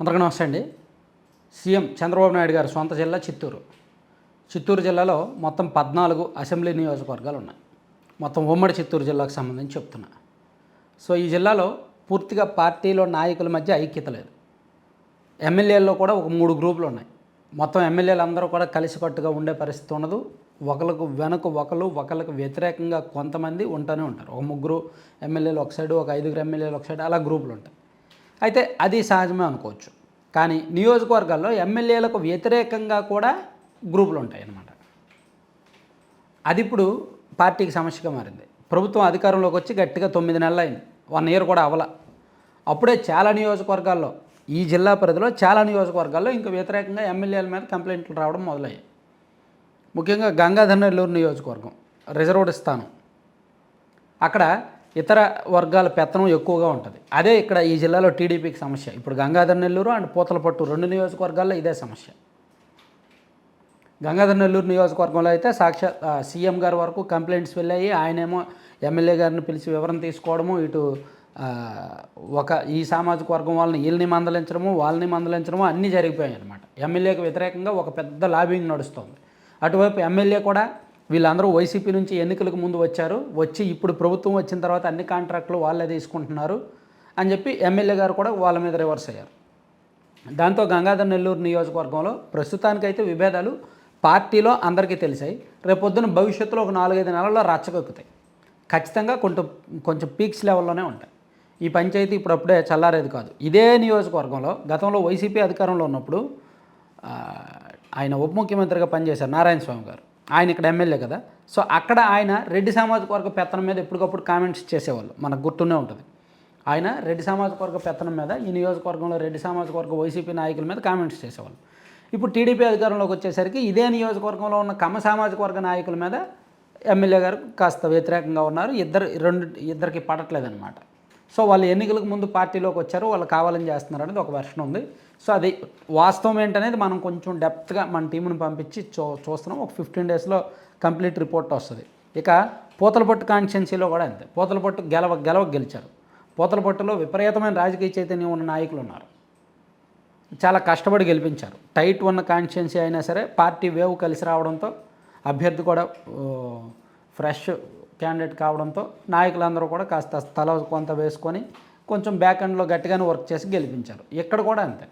అందరికీ నమస్తే అండి. సీఎం చంద్రబాబు నాయుడు గారి సొంత జిల్లా చిత్తూరు. చిత్తూరు జిల్లాలో మొత్తం పద్నాలుగు అసెంబ్లీ నియోజకవర్గాలు ఉన్నాయి. మొత్తం ఉమ్మడి చిత్తూరు జిల్లాకు సంబంధించి చెప్తున్నా. సో ఈ జిల్లాలో పూర్తిగా పార్టీలో నాయకుల మధ్య ఐక్యత లేదు. ఎమ్మెల్యేల్లో కూడా ఒక మూడు గ్రూపులు ఉన్నాయి. మొత్తం ఎమ్మెల్యేలు అందరూ కూడా కలిసికట్టుగా ఉండే పరిస్థితి ఉండదు. ఒకరికి వెనక ఒకరు ఒకరికి వ్యతిరేకంగా కొంతమంది ఉంటూనే ఉంటారు. ఒక ముగ్గురు ఎమ్మెల్యేలు ఒక సైడు ఒక ఐదుగురు ఎమ్మెల్యేలు ఒక సైడ్ అలా గ్రూపులు ఉంటాయి. అయితే అది సహజమే అనుకోవచ్చు. కానీ నియోజకవర్గాల్లో ఎమ్మెల్యేలకు వ్యతిరేకంగా కూడా గ్రూపులు ఉంటాయి అన్నమాట. అది ఇప్పుడు పార్టీకి సమస్యగా మారింది. ప్రభుత్వం అధికారంలోకి వచ్చి గట్టిగా తొమ్మిది నెలలు అయింది వన్ ఇయర్ కూడా అవల. అప్పుడే చాలా నియోజకవర్గాల్లో ఈ జిల్లా పరిధిలో చాలా నియోజకవర్గాల్లో ఇంకా వ్యతిరేకంగా ఎమ్మెల్యేల మీద కంప్లైంట్లు రావడం మొదలయ్యాయి. ముఖ్యంగా గంగాధర్ నెల్లూరు నియోజకవర్గం రిజర్వ్డ్ స్థానం. అక్కడ ఇతర వర్గాల పెత్తనం ఎక్కువగా ఉంటుంది. అదే ఇక్కడ ఈ జిల్లాలో టీడీపీకి సమస్య. ఇప్పుడు గంగాధర నెల్లూరు అండ్ పూతలపట్టు రెండు నియోజకవర్గాల్లో ఇదే సమస్య. గంగాధర నెల్లూరు నియోజకవర్గంలో అయితే సాక్షాత్ సీఎం గారి వరకు కంప్లైంట్స్ వెళ్ళాయి. ఆయనేమో ఎమ్మెల్యే గారిని పిలిచి వివరణ తీసుకోవడము ఇటు ఒక ఈ సామాజిక వర్గం వాళ్ళని వీళ్ళని మందలించడము వాళ్ళని మందలించడము అన్నీ జరిగిపోయాయి అనమాట ఎమ్మెల్యేకి వ్యతిరేకంగా ఒక పెద్ద లాబింగ్ నడుస్తుంది. అటువైపు ఎమ్మెల్యే కూడా వీళ్ళందరూ వైసీపీ నుంచి ఎన్నికలకు ముందు వచ్చారు. వచ్చి ఇప్పుడు ప్రభుత్వం వచ్చిన తర్వాత అన్ని కాంట్రాక్టులు వాళ్ళే తీసుకుంటున్నారు అని చెప్పి ఎమ్మెల్యే గారు కూడా వాళ్ళ మీద రివర్స్ అయ్యారు. దాంతో గంగాధర్ నెల్లూరు నియోజకవర్గంలో ప్రస్తుతానికైతే విభేదాలు పార్టీలో అందరికీ తెలిసాయి. రేపొద్దున భవిష్యత్తులో ఒక నాలుగైదు నెలల్లో రచ్చగొక్కుతాయి ఖచ్చితంగా కొంచెం కొంచెం పీక్స్ లెవెల్లోనే ఉంటాయి. ఈ పంచాయతీ ఇప్పుడు అప్పుడే చల్లారేది కాదు. ఇదే నియోజకవర్గంలో గతంలో వైసీపీ అధికారంలో ఉన్నప్పుడు ఆయన ఉప ముఖ్యమంత్రిగా పనిచేశారు నారాయణ స్వామి గారు. ఆయన ఇక్కడ ఎమ్మెల్యే కదా. సో అక్కడ ఆయన రెడ్డి సామాజిక వర్గ పెత్తనం మీద ఎప్పటికప్పుడు కామెంట్స్ చేసేవాళ్ళు. మనకు గుర్తునే ఉంటుంది. ఆయన రెడ్డి సామాజిక వర్గ పెత్తనం మీద ఈ నియోజకవర్గంలో రెడ్డి సామాజిక వర్గ వైసీపీ నాయకుల మీద కామెంట్స్ చేసేవాళ్ళు. ఇప్పుడు టీడీపీ అధికారంలోకి వచ్చేసరికి ఇదే నియోజకవర్గంలో ఉన్న కమ్మ సామాజిక వర్గ నాయకుల మీద ఎమ్మెల్యే గారు కాస్త వ్యతిరేకంగా ఉన్నారు. ఇద్దరు రెండు ఇద్దరికి పడట్లేదన్నమాట. సో వాళ్ళు ఎన్నికలకు ముందు పార్టీలోకి వచ్చారు వాళ్ళు కావాలని చేస్తున్నారు అనేది ఒక వెర్షన్ ఉంది. సో అది వాస్తవం ఏంటనేది మనం కొంచెం డెప్త్గా మన టీంని పంపించి చూ చూస్తున్నాం. ఒక ఫిఫ్టీన్ డేస్లో కంప్లీట్ రిపోర్ట్ వస్తుంది. ఇక పూతలపట్టు కాన్స్టిట్యున్సీలో కూడా అంతే. పూతలపట్టు గెలవ గెలవ గెలిచారు. పూతలపట్టులో విపరీతమైన రాజకీయ చైతన్యం ఉన్న నాయకులు ఉన్నారు. చాలా కష్టపడి గెలిపించారు. టైట్ ఉన్న కాన్స్టిట్యున్సీ అయినా సరే పార్టీ వేవ్ కలిసి రావడంతో అభ్యర్థి కూడా ఫ్రెష్ క్యాండిడేట్ కావడంతో నాయకులందరూ కూడా కాస్త తల కొంత వేసుకొని కొంచెం బ్యాక్ ఎండ్లో గట్టిగానే వర్క్ చేసి గెలిపించారు. ఇక్కడ కూడా అంతే.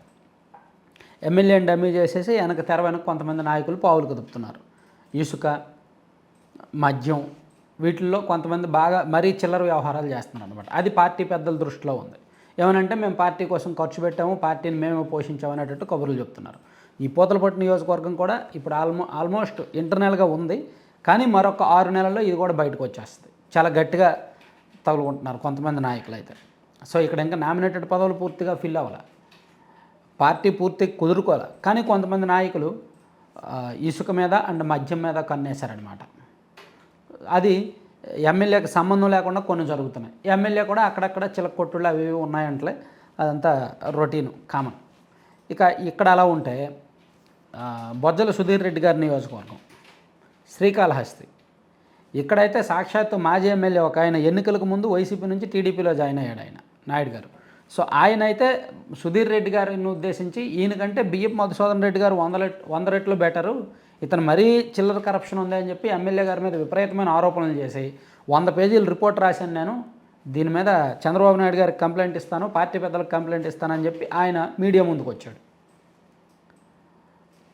ఎమ్మెల్యేని డమ్మీ చేసేసి వెనక తెర వెనక కొంతమంది నాయకులు పావులు కదుపుతున్నారు ఇసుక మద్యం వీటిల్లో కొంతమంది బాగా మరీ చిల్లర వ్యవహారాలు చేస్తున్నారు అనమాట అది పార్టీ పెద్దల దృష్టిలో ఉంది. ఏమనంటే మేము పార్టీ కోసం ఖర్చు పెట్టాము పార్టీని మేమే పోషించాము అనేటట్టు కబుర్లు చెప్తున్నారు. ఈ పోతలపట్టు నియోజకవర్గం కూడా ఇప్పుడు ఆల్మో ఆల్మోస్ట్ ఇంటర్నల్గా ఉంది. కానీ మరొక ఆరు నెలల్లో ఇది కూడా బయటకు వచ్చేస్తుంది. చాలా గట్టిగా తగులుకుంటున్నారు కొంతమంది నాయకులు అయితే. సో ఇక్కడ ఇంకా నామినేటెడ్ పదవులు పూర్తిగా ఫిల్ అవ్వాలి. పార్టీ పూర్తి కుదురుకోవాలి. కానీ కొంతమంది నాయకులు ఇసుక మీద అండ్ మద్యం మీద కన్నేశారనమాట అది ఎమ్మెల్యేకి సంబంధం లేకుండా కొన్ని జరుగుతున్నాయి. ఎమ్మెల్యే కూడా అక్కడక్కడ చిలక కొట్టుళ్ళు అవి ఇవి ఉన్నాయంటలే. అదంతా రొటీన్ కామన్. ఇక ఇక్కడ అలా ఉంటే బొజ్జల సుధీర్ రెడ్డి గారి నియోజకవర్గం. శ్రీకాళహస్తి. ఇక్కడైతే సాక్షాత్తు మాజీ ఎమ్మెల్యే ఒక ఆయన ఎన్నికలకు ముందు వైసీపీ నుంచి టీడీపీలో జాయిన్ అయ్యాడు ఆయన నాయుడు గారు. సో ఆయన అయితే సుధీర్ రెడ్డి గారిని ఉద్దేశించి ఈయనకంటే బియ్యం మధుసూదన్ రెడ్డి గారు వంద వంద రెట్లు బెటరు. ఇతను మరీ చిల్లర కరప్షన్ ఉంది అని చెప్పి ఎమ్మెల్యే గారి మీద విపరీతమైన ఆరోపణలు చేసి వంద పేజీలు రిపోర్ట్ రాశాను నేను. దీని మీద చంద్రబాబు నాయుడు గారికి కంప్లైంట్ ఇస్తాను పార్టీ పెద్దలకు కంప్లైంట్ ఇస్తానని చెప్పి ఆయన మీడియా ముందుకు వచ్చాడు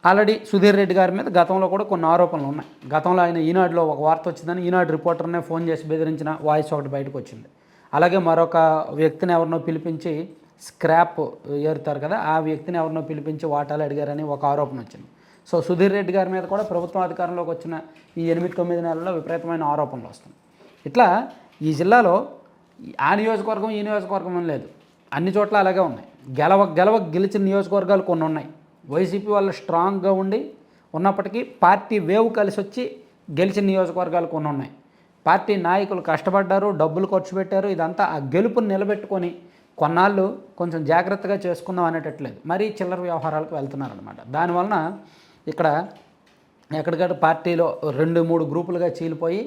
ఆల్రెడీ సుధీర్ రెడ్డి గారి మీద గతంలో కూడా కొన్ని ఆరోపణలు ఉన్నాయి. గతంలో ఆయన ఈనాడులో ఒక వార్త వచ్చిందని ఈనాడు రిపోర్టర్నే ఫోన్ చేసి బెదిరించిన వాయిస్ ఒకటి బయటకు వచ్చింది. అలాగే మరొక వ్యక్తిని ఎవరినో పిలిపించి స్క్రాప్ ఏరుతారు కదా ఆ వ్యక్తిని ఎవరినో పిలిపించి వాటాలు అడిగారని ఒక ఆరోపణ వచ్చింది. సో సుధీర్ రెడ్డి గారి మీద కూడా ప్రభుత్వం అధికారంలోకి వచ్చిన ఈ ఎనిమిది తొమ్మిది నెలల్లో విపరీతమైన ఆరోపణలు వస్తున్నాయి. ఇట్లా ఈ జిల్లాలో ఆ నియోజకవర్గం ఈ నియోజకవర్గం లేదు. అన్ని చోట్ల అలాగే ఉన్నాయి. గెలవ గెలవ గెలిచిన నియోజకవర్గాలు కొన్ని ఉన్నాయి. వైసీపీ వాళ్ళు స్ట్రాంగ్గా ఉండి ఉన్నప్పటికీ పార్టీ వేవ్ కలిసి వచ్చి గెలిచిన నియోజకవర్గాలు కొన్ని ఉన్నాయి. పార్టీ నాయకులు కష్టపడ్డారు డబ్బులు ఖర్చు పెట్టారు ఇదంతా ఆ గెలుపుని నిలబెట్టుకొని కొన్నాళ్ళు కొంచెం జాగ్రత్తగా చేసుకుందాం అనేటట్లేదు. మరీ చిల్లర వ్యవహారాలకు వెళ్తున్నారనమాట దానివలన ఇక్కడ ఎక్కడికక్కడ పార్టీలో రెండు మూడు గ్రూపులుగా చీలిపోయి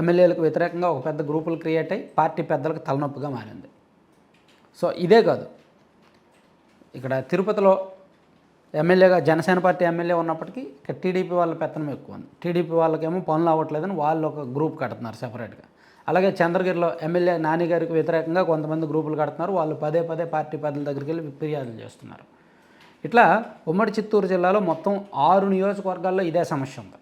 ఎమ్మెల్యేలకు వ్యతిరేకంగా ఒక పెద్ద గ్రూపులు క్రియేట్ అయ్యి పార్టీ పెద్దలకు తలనొప్పిగా మారింది. సో ఇదే కాదు. ఇక్కడ తిరుపతిలో ఎమ్మెల్యేగా జనసేన పార్టీ ఎమ్మెల్యే ఉన్నప్పటికీ ఇక్కడ టీడీపీ వాళ్ళ పెత్తనం ఎక్కువ ఉంది. టీడీపీ వాళ్ళకేమో పనులు అవ్వట్లేదని వాళ్ళు ఒక గ్రూప్ కడుతున్నారు సెపరేట్గా. అలాగే చంద్రగిరిలో ఎమ్మెల్యే నాని గారికి వ్యతిరేకంగా కొంతమంది గ్రూపులు కడుతున్నారు. వాళ్ళు పదే పదే పార్టీ పెద్దల దగ్గరికి వెళ్ళి ఫిర్యాదులు చేస్తున్నారు. ఇట్లా ఉమ్మడి చిత్తూరు జిల్లాలో మొత్తం ఆరు నియోజకవర్గాల్లో ఇదే సమస్య ఉంది.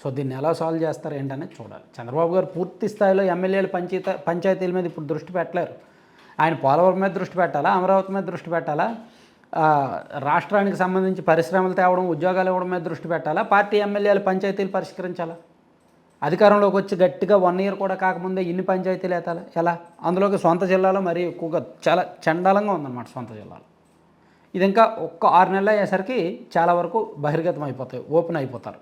సో దీన్ని ఎలా సాల్వ్ చేస్తారు ఏంటనేది చూడాలి. చంద్రబాబు గారు పూర్తి స్థాయిలో ఎమ్మెల్యేలు పంచాయతీ పంచాయతీల మీద ఇప్పుడు దృష్టి పెట్టలేరు. ఆయన పోలవరం మీద దృష్టి పెట్టాలా అమరావతి మీద దృష్టి పెట్టాలా? రాష్ట్రానికి సంబంధించి పరిశ్రమలు తేవడం ఉద్యోగాలు ఇవ్వడం మీద దృష్టి పెట్టాలా? పార్టీ ఎమ్మెల్యేలు పంచాయతీలు పరిష్కరించాలా? అధికారంలోకి వచ్చి గట్టిగా వన్ ఇయర్ కూడా కాకముందే ఇన్ని పంచాయతీలు ఎత్తాలా? ఎలా? అందులోకి సొంత జిల్లాలో మరీ ఎక్కువగా చాలా చండాలంగా ఉందన్నమాట సొంత జిల్లాలో. ఇది ఇంకా ఒక్క ఆరు నెలలు అయ్యేసరికి చాలా వరకు బహిర్గతం అయిపోతాయి ఓపెన్ అయిపోతారు.